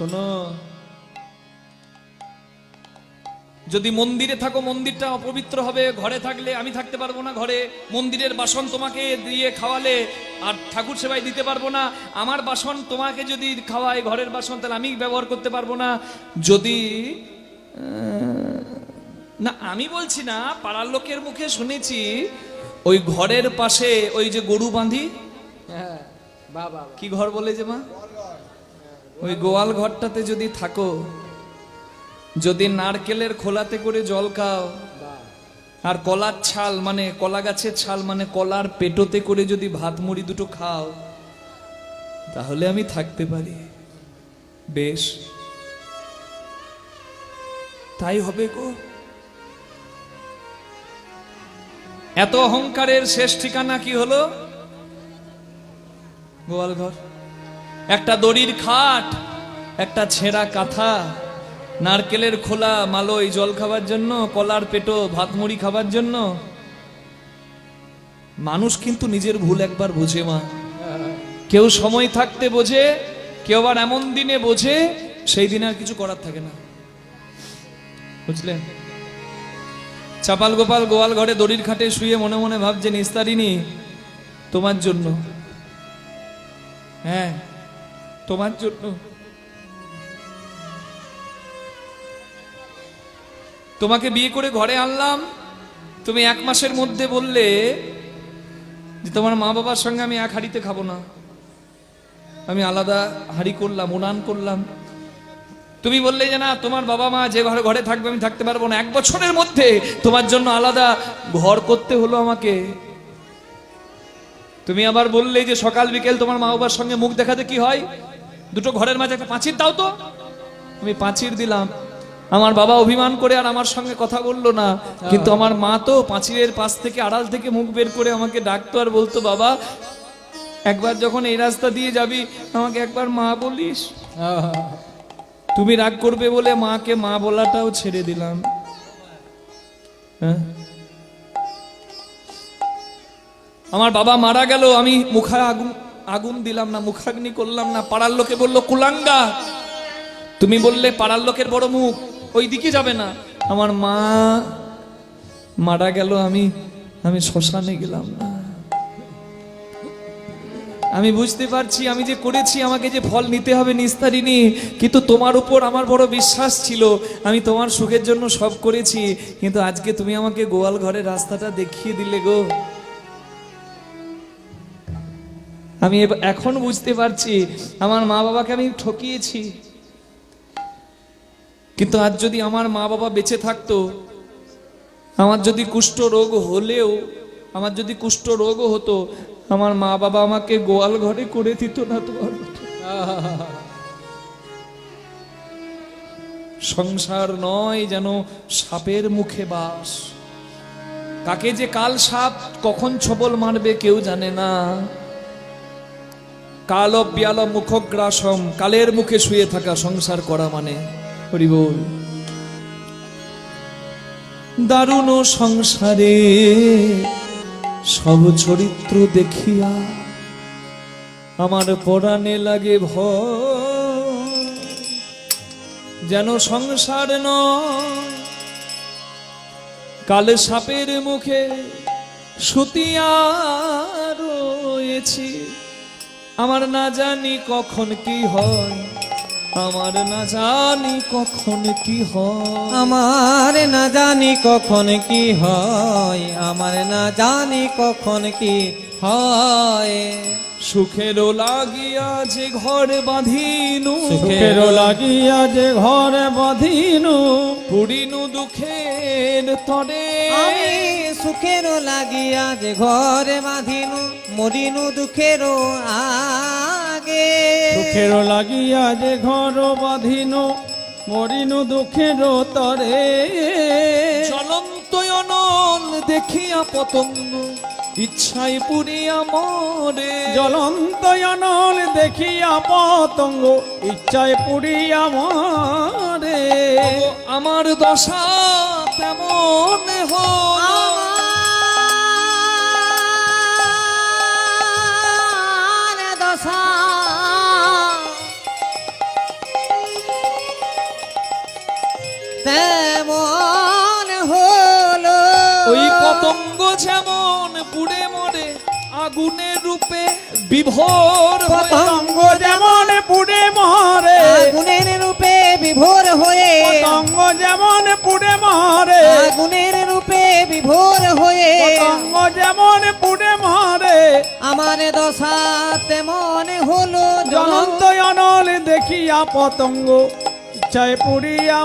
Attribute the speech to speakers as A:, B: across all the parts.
A: শোনো। যদি মন্দিরে থাকো মন্দিরটা অপবিত্র হবে ঘরে থাকলে আমি থাকতে পারব না ঘরে। মন্দিরের বাসন তোমাকে দিয়ে খাওয়ালে আর ঠাকুর সেবাই দিতে পারব না। আমার বাসন তোমাকে যদি খাওয়াই ঘরের বাসন তাহলে আমি ব্যবহার করতে পারব না। যদি না আমি বলছি না পাড়ার লোকের মুখে শুনেছি ওই ঘরের পাশে ওই যে গরু বাঁধি?
B: হ্যাঁ
A: কি ঘর বলে যে মা? ওই গোয়াল ঘরটাতে যদি থাকো, যদি নারকেলের খোলাতে করে জল খাও, আর কলার ছাল মানে কলা গাছের ছাল মানে কলার পেটোতে করে যদি ভাত মুড়ি দুটো খাও, তাহলে আমি থাকতে পারি। বেশ। তাই হবে গো। এত অহংকারের শেষ ঠিকানা কি হলো? গোয়াল ঘর। একটা দড়ির খাট, একটা ছেঁড়া কাঁথা, নারকেলের খোলা মালই জল খাবার জন্য, কলার পেটো ভাত মুড়ি খাবার জন্য। মানুষ কিন্তু নিজের ভুল একবার বোঝে, মা। কেউ সময় থাকতে বোঝে, কেউ আবার এমন দিনে বোঝে, সেই দিনে আর কিছু করার থাকে না। বুঝলেন চাপাল গোপাল গোয়াল ঘরে দড়ির খাটে শুয়ে মনে মনে ভাবছে নিস্তারিনী তোমার জন্য। হ্যাঁ। তোমার জন্য। তোমাকে বিয়ে করে ঘরে আনলাম। তুমি এক মাসের মধ্যে বললে যে তোমার মা বাবার সঙ্গে আমি এক হাড়িতে খাব না। আমি আলাদা হাড়ি করলাম, উনান করলাম। তুমি বললে যে না, তোমার বাবা মা যে ঘরে ঘরে থাকবে, আমি থাকতে পারব না। এক বছরের মধ্যে তোমার জন্য আলাদা ঘর করতে হলো আমাকে। তুমি আবার বললে যে সকাল বিকেল তোমার মা বাবার সঙ্গে মুখ দেখাতে কি হয়? দুটো ঘরের মাঝে একটা পাঁচির দাও তো। আমি পাঁচির দিলাম। আমার বাবা অভিমান করে আর আমার সঙ্গে কথা বলল না। কিন্তু আমার মা তো পাঁচিরের পাশ থেকে আড়াল থেকে মুখ বের করে আমাকে ডাকতো আর বলতো বাবা একবার যখন এই রাস্তা দিয়ে যাবি আমাকে একবার মা বলিস। তুমি রাগ করবে বলে মাকে মা বলাটাও ছেড়ে দিলাম। হ্যাঁ। আমার বাবা মারা গেল আমি মুখা আগুন আগুন দিলাম না, মুখাগ্নি করলাম না, পাড়ার লোকে বলল, কুলাঙ্গা। তুমি বললে, পাড়ার লোকের বড় মুখ ওই দিকে যাবে না। আমার মা মারা গেল, আমি আমি শ্মশানে গেলাম না। আমি বুঝতে পারছি, আমি যে করেছি, আমাকে যে ফল নিতে হবে নিস্তারিনী কিন্তু তোমার উপর আমার বড় বিশ্বাস ছিল। আমি তোমার সুখের জন্য সব করেছি, কিন্তু আজকে তুমি আমাকে গোয়াল ঘরের রাস্তাটা দেখিয়ে দিলে গো। আমি এখন বুঝতে পারছি, আমার মা বাবাকে আমি ঠকিয়েছি। কিন্তু আজ যদি আমার মা বাবা বেঁচে থাকতো, আমার যদি কুষ্ঠ রোগ হলেও, আমার যদি কুষ্ঠ রোগও হতো, আমার মা বাবা আমাকে গোয়াল ঘরে করে দিত না তোমার সংসার নয় যেন সাপের মুখে বাস। কাকে যে কাল সাপ কখন ছবল মারবে কেউ জানে না। কাল বিয়াল মুখগ্রাসম কালের মুখে শুয়ে থাকা সংসার করা মানে? হরি বল দারুণ সংসারে সব চরিত্র দেখিয়া আমার পরাণে লাগে ভয়। যেন সংসার নয়, কালে সাপের মুখে সুতিয়া রয়েছি। আমার না জানি কখন কি হয়। আমার না জানি কখন কি হয়।
B: আমার না জানি কখন কি হয়। আমার না জানি কখন কি হয়।
A: সুখেরও লাগিয়া যে ঘর বাঁধিনু।
B: সুখেরও
C: লাগিয়া যে ঘরে বাঁধিনু।
A: পুরিনু দুঃখের তরে।
B: আমি সুখেরও লাগিয়া যে ঘরে বাঁধিনু মরিনু দুঃখেরও আগে।
C: সুখের লাগিয়া যে ঘর বাঁধিনু মরিনু দুঃখের তরে।
A: জ্বলন্ত অনল দেখিয়া পতঙ্গ ইচ্ছাই পুরিয়া মরে।
C: জ্বলন্ত অনল দেখিয়া পতঙ্গ ইচ্ছায় পুরিয়া মরে।
A: আমার দশা তেমন হলো
B: তেমন হলো।
A: ওই পতঙ্গ যেমন পুড়ে মরে আগুনের রূপে বিভোর
C: পতঙ্গ যেমন পুড়ে মরে
B: আগুনের রূপে বিভোর হয়ে
C: পতঙ্গ যেমন পুড়ে মরে
B: আগুনের রূপে বিভোর হয়ে
C: পতঙ্গ যেমন পুড়ে মরে।
B: আমার দশা তেমন হলো
C: জ্বলন্ত অনল দেখিয়া পতঙ্গ ইচ্ছায় পুড়িয়া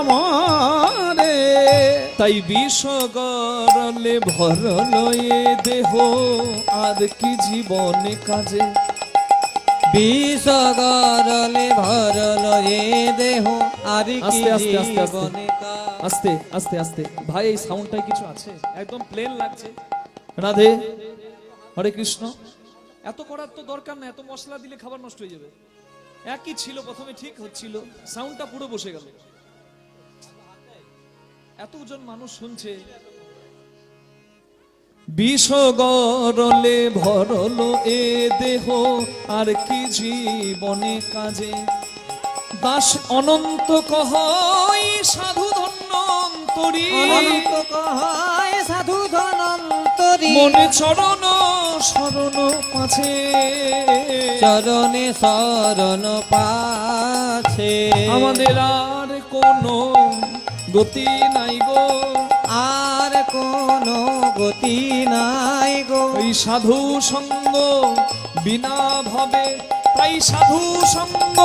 A: তাই বিষ গরলে ভরল এ দেহ আর কি জীবনে কাজে?
B: বিষগরলে ভরল এ দেহ আর কি
A: আস্তে, আস্তে, আস্তে, আস্তে।
B: জীবনে
A: আস্তে আস্তে আস্তে। ভাই এই সাউন্ডটাই কিছু আছে? একদম প্লেন লাগছে। রাধে। হরে কৃষ্ণ। এত করার তো দরকার না এত মশলা দিলে খাবার নষ্ট হয়ে যাবে। একই ছিল, প্রথমে ঠিক হচ্ছিল সাউন্ডটা পুরো বসে গেল। এতজন মানুষ শুনছে বিষ গরলে ভরল এ দেহ, আর কি জীবনে কাজে? দাস অনন্ত কহই সাধু ধন্যন্তরী
B: অনন্ত ধনন্তরী
A: মনে চরণ শরণ পাছে।
B: চরণে শরণ পাছে।
A: আমাদের আর কোনো গতি নাই গো।
B: আর কোনো গতি নাই গো।
A: ওই সাধু সঙ্গ বিনা ভাবে তাই সাধু সঙ্গ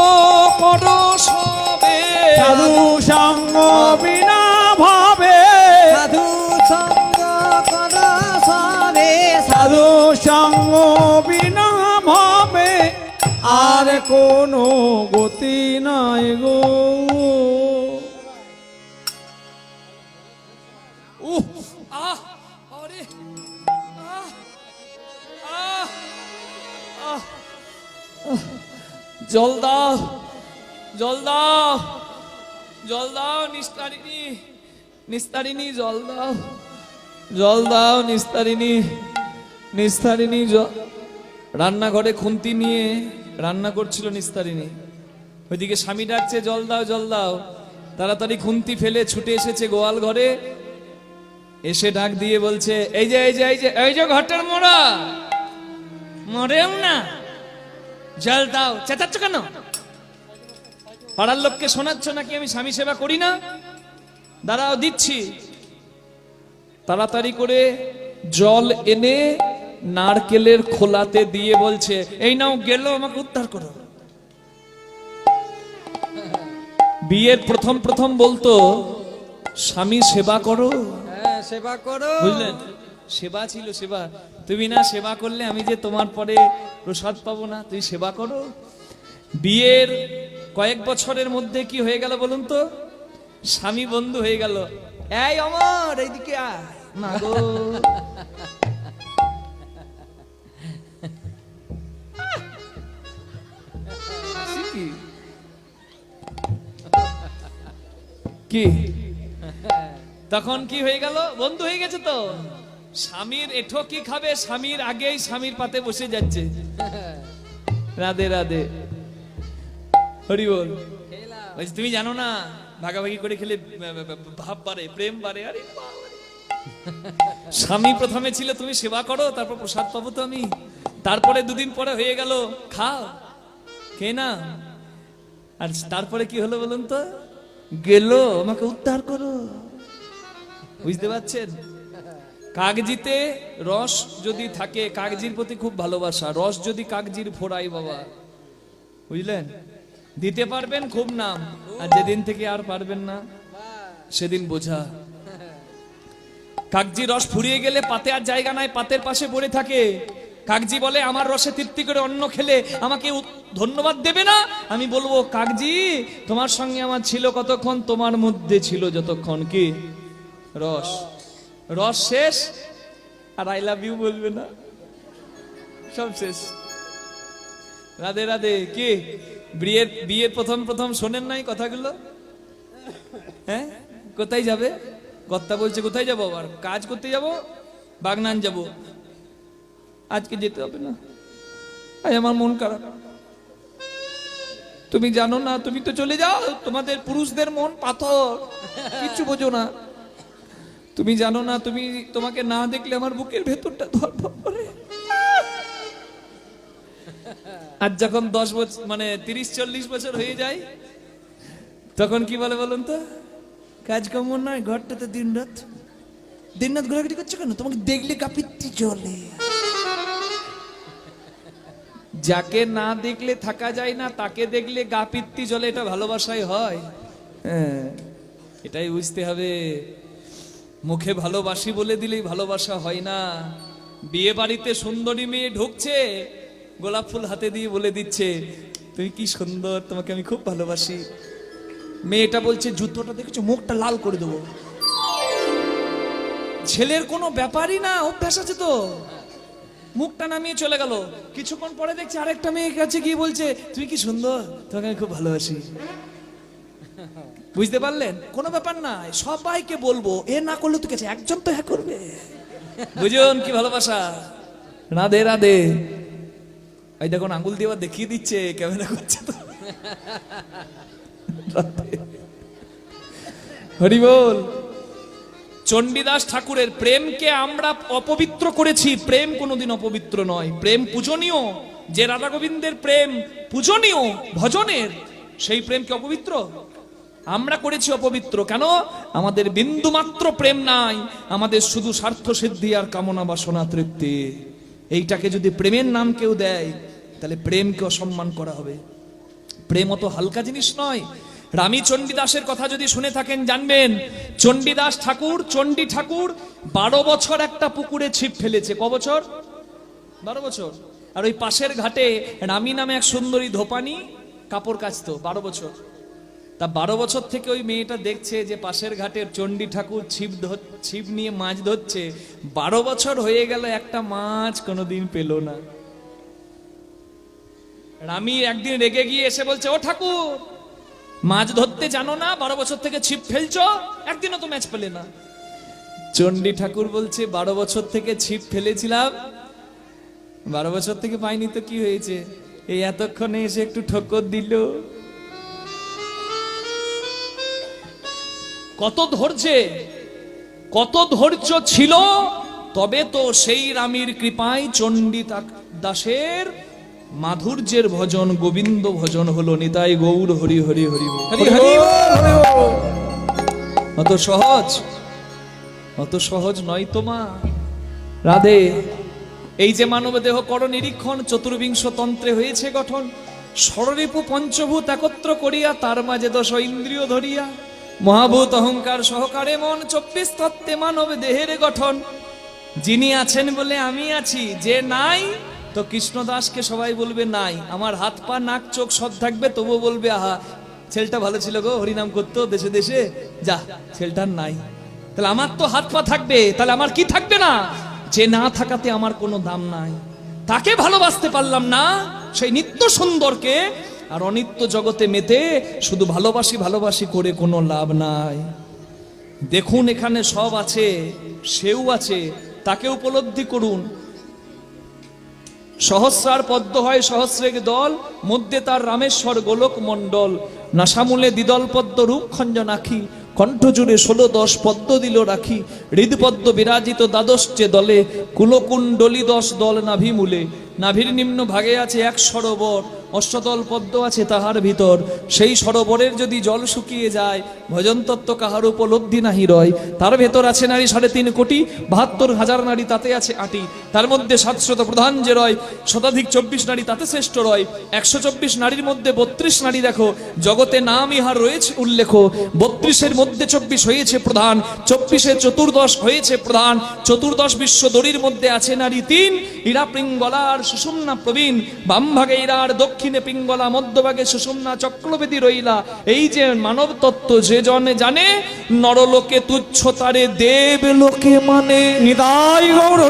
A: কর সবে।
C: সাধু সঙ্গ বিনা ভাবে।
B: সাধু সঙ্গ
C: বিনা ভাবে আর কোনো গতি নাই গো।
A: জল দাও জল দাও জল দাও নিস্তারিণী নিস্তারিণী, জল দাও জল দাও নিস্তারিণী নিস্তারিণী রান্নাঘরে খুন্তি নিয়ে রান্না করছিল নিস্তারিণী। ওইদিকে স্বামী ডাকছে, জল দাও জল দাও। তাড়াতাড়ি খুন্তি ফেলে ছুটে এসেছে গোয়াল ঘরে। এসে ডাক দিয়ে বলছে, এই যে এই যে এই যে এই যে ঘরটার মোড়া। মরেও না। জল দাও। চেঁচাচ্ছ কেন? পাড়ার লোককে শোনাচ্ছ নাকি আমি স্বামী সেবা করি না? দাঁড়াও, দিচ্ছি। তাড়াতাড়ি করে জল এনে নারকেলের খোলাতে দিয়ে বলছে এই নাও গেল আমাকে উদ্ধার করো। বিয়ের প্রথম প্রথম বলতো স্বামী সেবা করো।
B: হ্যাঁ সেবা করো।
A: বুঝলেন? সেবা ছিল সেবা। তুমি না সেবা করলে আমি যে তোমার পরে প্রসাদ পাবো না তুই সেবা করো। বিয়ের কয়েক বছরের মধ্যে কি হয়ে গেল বলুন তো? স্বামী বন্ধু হয়ে গেল। এই অমর এইদিকে আয়। না গো। কি? তখন কি হয়ে গেল? বন্ধু হয়ে গেছে তো? স্বামীর এঠো কি খাবে? স্বামীর আগেই স্বামীর পাতে বসে যাচ্ছে। রাধে রাধে। হরি বল। তুমি জানো না ভাগাভাগি করে খেলে ভাব বাড়ে প্রেম বাড়ে আরে স্বামী প্রথমে ছিল তুমি সেবা করো তারপর প্রসাদ পাবো তো আমি। তারপরে দুদিন পরে হয়ে গেল খাও কে না আর তারপরে কি হলো বলুন তো? গেল, আমাকে উদ্ধার করো। বুঝতে পারছেন? কাগজিতে রস যদি থাকে কাগজির প্রতি খুব ভালোবাসা। রস যদি কাগজির ফোড়াই বাবা। বুঝলেন? দিতে পারবেন খুব নাম, আর যেদিন থেকে আর পারবেন না, সেদিন বোঝা। কাগজি রস ফুরিয়ে গেলে পাতে আর জায়গা নাই, পাতের পাশে পড়ে থাকে। কাগজি বলে, আমার রসে তৃপ্তি করে অন্ন খেলে আমাকে ধন্যবাদ দেবে না? আমি বলব কাগজি তোমার সঙ্গে আমার ছিল কতক্ষণ? তোমার মধ্যে ছিল যতক্ষণ কি? রস। রস শেষ? আর আই লাভ ইউ বলবে না? সব শেষ। রাধে রাধে। কি? বিয়ের বিয়ের প্রথম প্রথম শোনেন নাই কথাগুলো? হ্যাঁ? কোথায় যাবে? কর্তা বলছে, কোথায় যাব আবার? কাজ করতে যাব? বাগনান যাব? আজকে যেতে হবে না। আজ আমার মন খারাপ। তুমি জানো না, তুমি তো চলে যাও। তোমাদের পুরুষদের মন পাথর। কিচ্ছু বোঝো না। তুমি জানো না, তুমি তোমাকে না দেখলে আমার বুকের ভেতরটা ধরফর করে। আর যখন দশ বছর মানে তিরিশ, চল্লিশ বছর হয়ে যায়, তখন কি বলে বলুন তো? কাজকর্ম নয় ঘরটাতে দিন রাত দিন রাত ঘোরাঘুরি করছ কেন? তোমাকে দেখলে কাপিত্তি চলে যাকে না দেখলে থাকা যায় না তাকে দেখলে গা পিত্তি চলে এটা ভালোবাসাই হয়। হ্যাঁ। এটাই বুঝতে হবে। মুখে ভালোবাসি বলে দিলেই ভালোবাসা হয় না। বিয়ে বাড়িতে সুন্দরী মেয়ে ঢুকছে গোলাপ ফুল হাতে দিয়ে বলে দিচ্ছে তুমি কি সুন্দর তোমাকে আমি খুব ভালোবাসি। মেয়েটা বলছে জুতোটা দেখেছ? মুখটা লাল করে দেবো। ছেলের কোনো ব্যাপারই না অভ্যাস আছে তো। মুখটা নামিয়ে চলে গেল। কিছুক্ষণ পরে দেখছি আরেকটা মেয়ের কাছে গিয়ে বলছে তুমি কি সুন্দর? তোমাকে আমি খুব ভালোবাসি। বুঝতে পারলেন? কোনো ব্যাপার না, সবাইকে বলব, এ না করলে তো গেছে একজন তো হ্যাঁ করবে। বুঝুন কি ভালোবাসা? রাধে রাধে। এই দেখুন আঙ্গুল দিয়ে আবার দেখিয়ে দিচ্ছে, ক্যামেরা করছে তো। হরি বল। চণ্ডীদাস ঠাকুরের প্রেমকে আমরা অপবিত্র করেছি। প্রেম কোনোদিন অপবিত্র নয়। প্রেম পূজনীয়। যে রাধা গোবিন্দের প্রেম পূজনীয়, ভজনের, সেই প্রেমকে অপবিত্র। আমরা করেছি অপবিত্র। কেন? আমাদের বিন্দু মাত্র প্রেম নাই। আমাদের শুধু স্বার্থ সিদ্ধি আর কামনা বাসনা তৃপ্তি। এইটাকে যদি প্রেমের নাম কেউ দেয়, তাহলে প্রেমকে অসম্মান করা হবে। প্রেম অত হালকা জিনিস নয়। রানী চণ্ডীদাসের কথা যদি শুনে থাকেন, জানবেন, চণ্ডীদাস ঠাকুর, চণ্ডী ঠাকুর বারো বছর একটা পুকুরে ছিপ ফেলেছে। ক বছর? বারো বছর। আর ওই পাশের ঘাটে রানী নামে এক সুন্দরী ধোপানি কাপড় কাচতো, বারো বছর। তা বারো বছর থেকে ওই মেয়েটা দেখছে যে পাশের ঘাটের চণ্ডী ঠাকুর ছিপ ধর- ছিপ নিয়ে মাছ ধরছে। বারো বছর হয়ে গেল, একটা মাছ কোনোদিন পেল না। রামি একদিন রেগে গিয়ে এসে বলছে, ও ঠাকুর মাছ ধরতে জানো না, বারো বছর থেকে ছিপ ফেলছো, একদিনও তো ম্যাচ পেলে না। চণ্ডী ঠাকুর বলছে, বারো বছর থেকে ছিপ ফেলেছিলাম, বারো বছর থেকে পাইনি তো কি হয়েছে? এই এতক্ষণে এসে একটু ঠক্কর দিল। কত ধৈর্যে, কত ধৈর্য ছিল, তবে তো সেই রামীর কৃপায় চণ্ডী দাসের মাধুর্যের ভজন গোবিন্দ ভজন হলো নিতাই গৌর হরি হরি হরি। অত সহজ অত সহজ নয় তোমা রাধে এই যে মানব দেহ কর নিরীক্ষণ চতুর্বিংশ তন্ত্রে হয়েছে গঠন। ষড়রিপু পঞ্চভূত একত্র করিয়া তার মাঝে দশ ইন্দ্রিয় ধরিয়া। মহাভূত অহংকার সহকারে মন চব্বিশ তত্ত্বে মানব দেহের গঠন। যিনি আছেন বলে আমি আছি যে নাই তো কৃষ্ণদাসকে সবাই বলবে, নাই, আমার হাত পা, নাক, চোখ সব থাকবে। তবু বলবে, আহা, ছেলেটা ভালো ছিল গো, হরিনাম করতো দেশে দেশে। যা, ছেলেটার নাই। তাহলে আমার তো হাত পা থাকবে, তাহলে আমার কি থাকবে না? যে না থাকাতে আমার কোনো দাম নাই। তাকে ভালোবাসতে পারলাম না, সেই নিত্য সুন্দরকে। আর অনিত্য জগতে মেতে শুধু ভালোবাসি ভালোবাসি করে কোনো লাভ নাই। দেখুন, এখানে সব আছে, সেও আছে, তাকে উপলব্ধি করুন। সহস্রার পদ্ম হয় সহস্রের দল, মধ্যে তার রামেশ্বর গোলক মণ্ডল। নাসামূলে দ্বিদল পদ্ম রূপ খঞ্জনাখি কণ্ঠ জুড়ে ষোলো দশ পদ্ম দিল রাখি। হৃদপদ্ম বিরাজিত দ্বাদশ যে দলে, কুলকুণ্ডলি দশ দল নাভিমূলে। নাভির নিম্ন ভাগে আছে এক সরোবর অষ্টদল পদ্ম আছে তাহার ভিতর। সেই সরোবরের যদি জল শুকিয়ে যায় ভজন তত্ত্ব কাহার উপলব্ধি নাহি রয়। তার ভেতর আছে নারী সাড়ে তিন কোটি, বাহাত্তর হাজার নারী তাতে আছে আটি। তার মধ্যে সাতশত প্রধান যে রয়, শতাধিক চব্বিশ নারী তাতে শ্রেষ্ঠ রয়। একশো চব্বিশ নারীর মধ্যে বত্রিশ নারী দেখো, জগতে নাম ইহার রয়েছে উল্লেখ। বত্রিশের মধ্যে চব্বিশ হয়েছে প্রধান, চব্বিশে চতুর্দশ হয়েছে প্রধান। চতুর্দশ বিশ্ব দড়ির মধ্যে আছে নারী তিন ইরা পিঙ্গলার সুষুম্না প্রবীণ বাম ভাগে ইরার দক্ষিণে পিঙ্গলা, মধ্যভাগে সুষুম্না চক্রবেদী রইলা এই যে মানব তত্ত্ব যে জনে জানে, নরলোকে তুচ্ছ তারে দেব লোকে মানে
C: নিদায় গৌর।